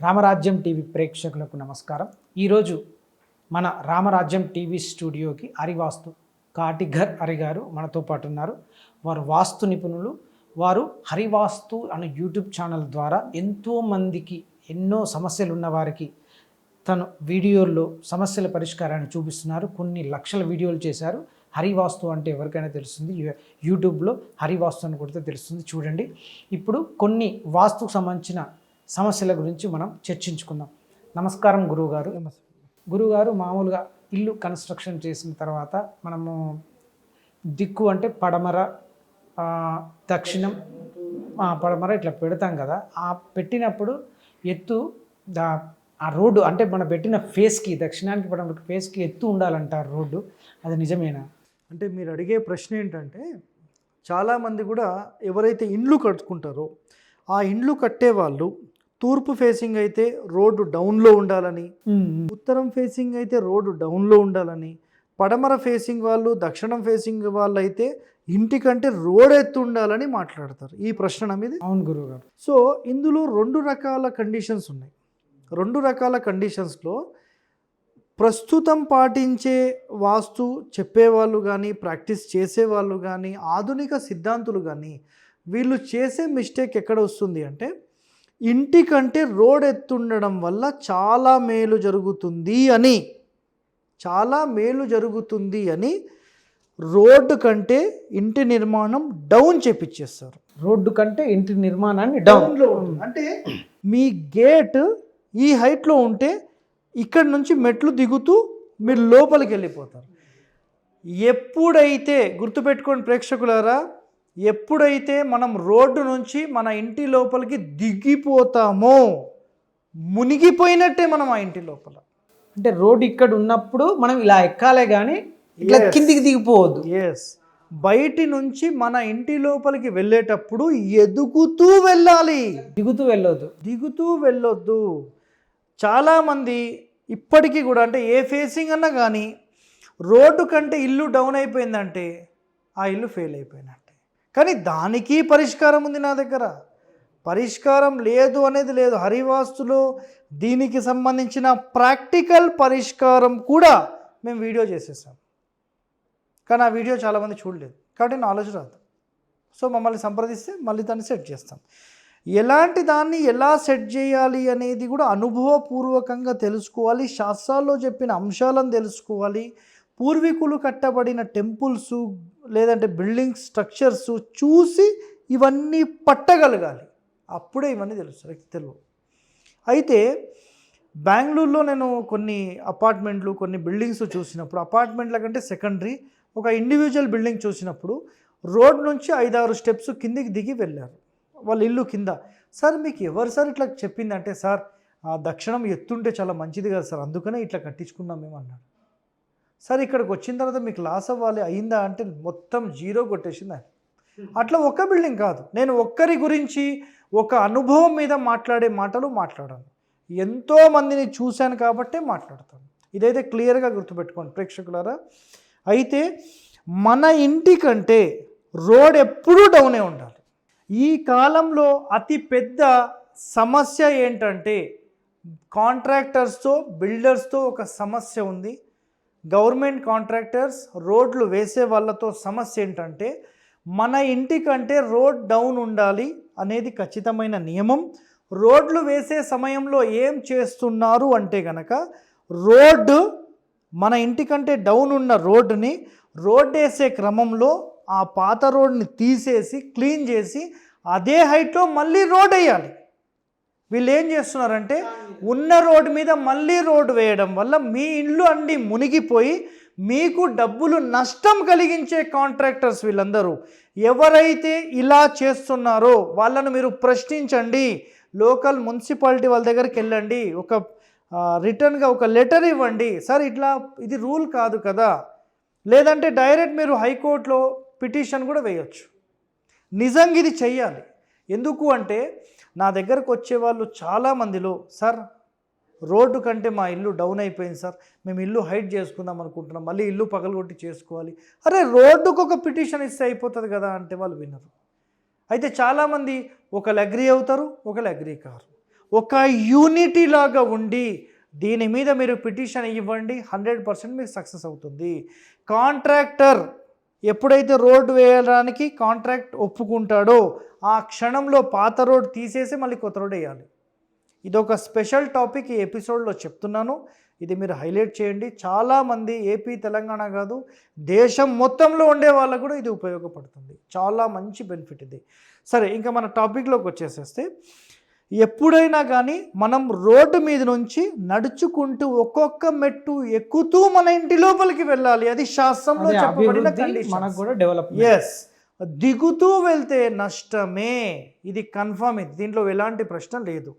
రామరాజ్యం TV ప్రేక్షకులకు నమస్కారం. ఈరోజు మన రామరాజ్యం టీవీ స్టూడియోకి హరివాస్తు కాటిఘర్ హరి గారు మనతో పాటు ఉన్నారు వారు వాస్తు నిపుణులు. వారు హరివాస్తు అనే యూట్యూబ్ ఛానల్ ద్వారా ఎంతోమందికి ఎన్నో సమస్యలు ఉన్న వారికి తను వీడియోల్లో సమస్యల పరిష్కారాన్ని చూపిస్తున్నారు. కొన్ని లక్షల వీడియోలు చేశారు. హరివాస్తు అంటే ఎవరికైనా తెలుస్తుంది. యూట్యూబ్లో హరివాస్తు అని కొడితే తెలుస్తుంది. చూడండి. ఇప్పుడు కొన్ని వాస్తుకు సంబంధించిన సమస్యల గురించి మనం చర్చించుకుందాం. నమస్కారం గురువుగారు. గురువుగారు మామూలుగా ఇల్లు కన్స్ట్రక్షన్ చేసిన తర్వాత మనము దిక్కు అంటే పడమర దక్షిణం ఆ, పడమర ఇట్లా పెడతాం కదా. ఆ పెట్టినప్పుడు ఎత్తు దా ఆ రోడ్డు అంటే మనం పెట్టిన ఫేస్కి దక్షిణానికి పడమరకి ఫేస్కి ఎత్తు ఉండాలంటారు రోడ్డు. అది నిజమేనా? అంటే మీరు అడిగే ప్రశ్న ఏంటంటే చాలామంది కూడా ఎవరైతే ఇండ్లు కట్టుకుంటారో ఆ ఇండ్లు కట్టేవాళ్ళు తూర్పు ఫేసింగ్ అయితే రోడ్డు డౌన్లో ఉండాలని ఉత్తరం ఫేసింగ్ అయితే రోడ్డు డౌన్లో ఉండాలని పడమర ఫేసింగ్ వాళ్ళు దక్షిణం ఫేసింగ్ వాళ్ళు అయితే ఇంటికంటే రోడ్ ఎత్తు ఉండాలని మాట్లాడతారు. ఈ ప్రశ్న మీద? అవును గురువుగారు. సో ఇందులో రెండు రకాల కండిషన్స్ ఉన్నాయి. రెండు రకాల కండిషన్స్లో ప్రస్తుతం పాటించే వాస్తు చెప్పేవాళ్ళు కానీ ప్రాక్టీస్ చేసేవాళ్ళు కానీ ఆధునిక సిద్ధాంతులు కానీ వీళ్ళు చేసే మిస్టేక్ ఎక్కడ వస్తుంది అంటే ఇంటికంటే రోడ్ ఎత్తుండడం వల్ల చాలా మేలు జరుగుతుంది అని చాలా మేలు జరుగుతుంది అని రోడ్డు కంటే ఇంటి నిర్మాణం డౌన్ చేపించేస్తారు రోడ్డు కంటే ఇంటి నిర్మాణాన్ని డౌన్ డౌన్లో ఉంటుంది అంటే మీ గేట్ ఈ హైట్లో ఉంటే ఇక్కడ నుంచి మెట్లు దిగుతూ మీరు లోపలికి వెళ్ళిపోతారు. ఎప్పుడైతే గుర్తుపెట్టుకోండి ప్రేక్షకులారా ఎప్పుడైతే మనం రోడ్డు నుంచి మన ఇంటి లోపలికి దిగిపోతామో మునిగిపోయినట్టే మనం ఆ ఇంటి లోపల. అంటే రోడ్డు ఇక్కడ ఉన్నప్పుడు మనం ఇలా ఎక్కాలే కానీ ఇట్లా Yes. కిందికి దిగిపోవద్దు. ఎస్ బయటి నుంచి మన ఇంటి లోపలికి వెళ్ళేటప్పుడు ఎదుగుతూ వెళ్ళాలి. దిగుతూ వెళ్ళొద్దు. దిగుతూ వెళ్ళొద్దు. చాలామంది ఇప్పటికీ కూడా అంటే ఏ ఫేసింగ్ అన్నా కానీ రోడ్డు కంటే ఇల్లు డౌన్ అయిపోయిందంటే ఆ ఇల్లు ఫెయిల్ అయిపోయినట్టే. కానీ దానికి పరిష్కారం ఉంది నా దగ్గర. పరిష్కారం లేదు అనేది లేదు. హరివాస్తులో దీనికి సంబంధించిన ప్రాక్టికల్ పరిష్కారం కూడా మేము వీడియో చేసేసాం. కానీ ఆ వీడియో చాలామంది చూడలేదు. కాబట్టి నాలెడ్జ్ రాదు. సో మమ్మల్ని సంప్రదిస్తే మళ్ళీ దాన్ని సెట్ చేస్తాం. ఎలాంటి దాన్ని ఎలా సెట్ చేయాలి అనేది కూడా అనుభవపూర్వకంగా తెలుసుకోవాలి. శాస్త్రాల్లో చెప్పిన అంశాలను తెలుసుకోవాలి. పూర్వీకులు కట్టబడిన టెంపుల్స్ లేదంటే బిల్డింగ్ స్ట్రక్చర్స్ చూసి ఇవన్నీ పట్టగలగాలి. అప్పుడే ఇవన్నీ తెలుస్తుంది తెలుగు అయితే బెంగళూరులో నేను కొన్ని అపార్ట్మెంట్లు కొన్ని బిల్డింగ్స్ చూసినప్పుడు అపార్ట్మెంట్ల కంటే సెకండరీ ఒక ఇండివిజువల్ బిల్డింగ్ చూసినప్పుడు రోడ్ నుంచి ఐదారు స్టెప్స్ కిందికి దిగి వెళ్ళారు. వాళ్ళ ఇల్లు కింద. సార్ మీకు ఎవరు సార్ ఇట్లా చెప్పిందంటే సార్ ఆ దక్షిణం ఎత్తుంటే చాలా మంచిది కదా సార్ అందుకనే ఇట్లా కట్టించుకున్నాం మేము అన్నాడు. సార్ ఇక్కడికి వచ్చిన తర్వాత మీకు లాస్ అవ్వాలి అయిందా అంటే మొత్తం జీరో కొట్టేసింది? ఆయన అట్లా ఒక్క బిల్డింగ్ కాదు. నేను ఒక్కరి గురించి ఒక అనుభవం మీద మాట్లాడే మాటలు మాట్లాడాను. ఎంతో మందిని చూశాను కాబట్టే మాట్లాడతాను. ఇదైతే క్లియర్గా గుర్తుపెట్టుకోండి ప్రేక్షకులారా. అయితే మన ఇంటి కంటే రోడ్ ఎప్పుడూ డౌనే ఉండాలి. ఈ కాలంలో అతి పెద్ద సమస్య ఏంటంటే కాంట్రాక్టర్స్తో బిల్డర్స్తో ఒక సమస్య ఉంది. గవర్నమెంట్ కాంట్రాక్టర్స్ రోడ్లు వేసే వాళ్ళతో సమస్య ఏంటంటే మన ఇంటికంటే రోడ్ డౌన్ ఉండాలి అనేది ఖచ్చితమైన నియమం. రోడ్లు వేసే సమయంలో ఏం చేస్తున్నారు అంటే గనక రోడ్డు మన ఇంటికంటే డౌన్ ఉన్న రోడ్డుని రోడ్ వేసే క్రమంలో ఆ పాత రోడ్ని తీసేసి క్లీన్ చేసి అదే హైట్లో మళ్ళీ రోడ్ వేయాలి. వీళ్ళు ఏం చేస్తున్నారంటే ఉన్న రోడ్డు మీద మళ్ళీ రోడ్డు వేయడం వల్ల మీ ఇల్లు అన్నీ మునిగిపోయి మీకు డబ్బులు నష్టం కలిగించే కాంట్రాక్టర్స్ వీళ్ళందరూ. ఎవరైతే ఇలా చేస్తున్నారో వాళ్ళను మీరు ప్రశ్నించండి. లోకల్ మున్సిపాలిటీ వాళ్ళ దగ్గరికి వెళ్ళండి. ఒక రిటర్న్గా ఒక లెటర్ ఇవ్వండి. సార్ ఇట్లా ఇది రూల్ కాదు కదా. లేదంటే డైరెక్ట్ మీరు హైకోర్టులో పిటిషన్ కూడా వేయొచ్చు. నిజంగా ఇది చెయ్యాలి. ఎందుకు అంటే నా దగ్గరకు వచ్చే వాళ్ళు చాలామందిలో సార్ రోడ్డు కంటే మా ఇల్లు డౌన్ అయిపోయింది సార్. మేము ఇల్లు హైట్ చేసుకుందాం అనుకుంటున్నాం. మళ్ళీ ఇల్లు పగలగొట్టి చేసుకోవాలి. అరే రోడ్డుకు ఒక పిటిషన్ ఇస్తే అయిపోతుంది కదా అంటే వాళ్ళు వినరు. అయితే చాలామంది ఒకళ్ళు అగ్రీ అవుతారు ఒకళ్ళు అగ్రీ కారు. ఒక యూనిటీ లాగా ఉండి దీని మీద మీరు పిటిషన్ ఇవ్వండి హండ్రెడ్ పర్సెంట్ మీకు సక్సెస్ అవుతుంది. కాంట్రాక్టర్ ఎప్పుడైతే రోడ్డు వేయడానికి కాంట్రాక్ట్ ఒప్పుకుంటాడో ఆ క్షణంలో పాత రోడ్ తీసేసి మళ్ళీ కొత్త రోడ్ వేయాలి. ఇది ఒక స్పెషల్ టాపిక్ ఈ ఎపిసోడ్లో చెప్తున్నాను. ఇది మీరు హైలైట్ చేయండి. చాలామంది ఏపీ తెలంగాణ కాదు దేశం మొత్తంలో ఉండే వాళ్ళకు కూడా ఇది ఉపయోగపడుతుంది. చాలా మంచి బెనిఫిట్ ఇది. సరే ఇంకా మన టాపిక్లోకి వచ్చేసేస్తే ఎప్పుడైనా కానీ మనం రోడ్డు మీద నుంచి నడుచుకుంటూ ఒక్కొక్క మెట్టు ఎక్కుతూ మన ఇంటి లోపలికి వెళ్ళాలి. అది శాస్త్రంలో చెప్పబడిన. మనకు కూడా డెవలప్ ఎస్ దిగుతూ వెళ్తే నష్టమే. ఇది కన్ఫర్మ్ ఇది. దీంట్లో ఎలాంటి ప్రశ్న లేదు.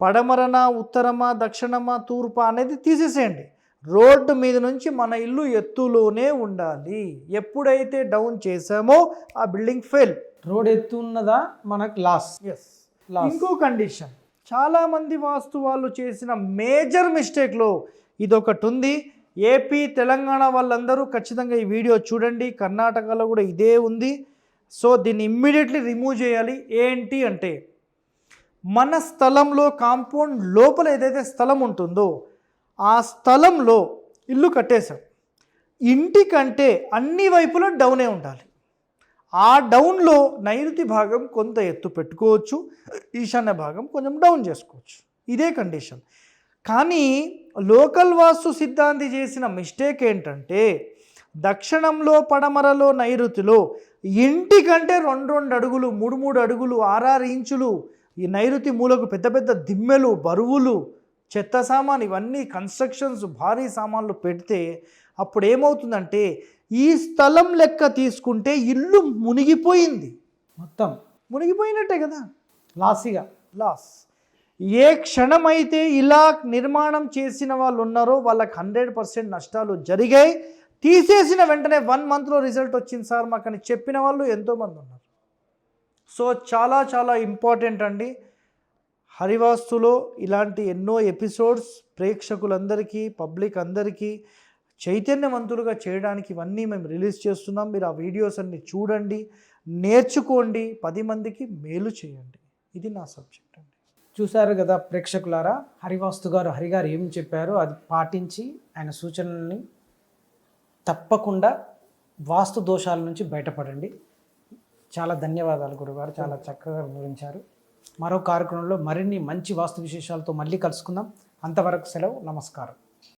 పడమరన ఉత్తరమా దక్షిణమా తూర్పా అనేది తీసేసేయండి. రోడ్డు మీద నుంచి మన ఇల్లు ఎత్తులోనే ఉండాలి. ఎప్పుడైతే డౌన్ చేసామో ఆ బిల్డింగ్ ఫెయిల్ రోడ్ ఎత్తున్నదా? మనకు లాస్ ఎస్ ఇంకో కండిషన్ చాలామంది వాస్తు వాళ్ళు చేసిన మేజర్ మిస్టేక్లో ఇదొకటి ఉంది. ఏపీ తెలంగాణ వాళ్ళందరూ ఖచ్చితంగా ఈ వీడియో చూడండి. కర్ణాటకలో కూడా ఇదే ఉంది. సో దీన్ని ఇమ్మీడియట్లీ రిమూవ్ చేయాలి. ఏంటి అంటే మన స్థలంలో కాంపౌండ్ లోపల ఏదైతే స్థలం ఉంటుందో ఆ స్థలంలో ఇల్లు కట్టేశాం. ఇంటికంటే అన్ని వైపులా డౌనే ఉండాలి. ఆ డౌన్లో నైరుతి భాగం కొంత ఎత్తు పెట్టుకోవచ్చు ఈశాన్య భాగం కొంచెం డౌన్ చేసుకోవచ్చు. ఇదే కండిషన్. కానీ లోకల్ వాస్తు సిద్ధాంతి చేసిన మిస్టేక్ ఏంటంటే దక్షిణంలో పడమరలో నైరుతిలో ఇంటికంటే రెండు రెండు అడుగులు మూడు మూడు అడుగులు ఆరారు ఇంచులు ఈ నైరుతి మూలకు పెద్ద పెద్ద దిమ్మెలు బరువులు చెత్త సామాన్ ఇవన్నీ కన్స్ట్రక్షన్స్ భారీ సామాన్లు పెడితే అప్పుడు ఏమవుతుందంటే ఈ స్థలం లెక్క తీసుకుంటే ఇల్లు మునిగిపోయింది. మొత్తం మునిగిపోయినట్టే కదా? లాసిగా లాస్. ఏ క్షణమైతే ఇలా నిర్మాణం చేసిన వాళ్ళు ఉన్నారో వాళ్ళకి హండ్రెడ్ పర్సెంట్ నష్టాలు జరిగాయి. తీసేసిన వెంటనే వన్ మంత్లో రిజల్ట్ వచ్చింది సార్ మాకు అని చెప్పిన వాళ్ళు ఎంతోమంది ఉన్నారు. సో చాలా చాలా ఇంపార్టెంట్ అండి. హరివాస్తులో ఇలాంటి ఎన్నో ఎపిసోడ్స్ ప్రేక్షకులందరికీ పబ్లిక్ అందరికీ చైతన్యవంతులుగా చేయడానికి ఇవన్నీ మేము రిలీజ్ చేస్తున్నాం. మీరు ఆ వీడియోస్ అన్ని చూడండి నేర్చుకోండి పది మందికి మేలు చేయండి. ఇది నా సబ్జెక్ట్ అండి. చూశారు కదా ప్రేక్షకులారా హరివాస్తు గారు హరి గారు ఏం చెప్పారో అది పాటించి ఆయన సూచనల్ని తప్పకుండా వాస్తు దోషాల నుంచి బయటపడండి. చాలా ధన్యవాదాలు గురుగారు చాలా చక్కగా వివరించారు. మరో కార్యక్రమంలో మరిన్ని మంచి వాస్తు విశేషాలతో మళ్ళీ కలుసుకుందాం. అంతవరకు సెలవు నమస్కారం.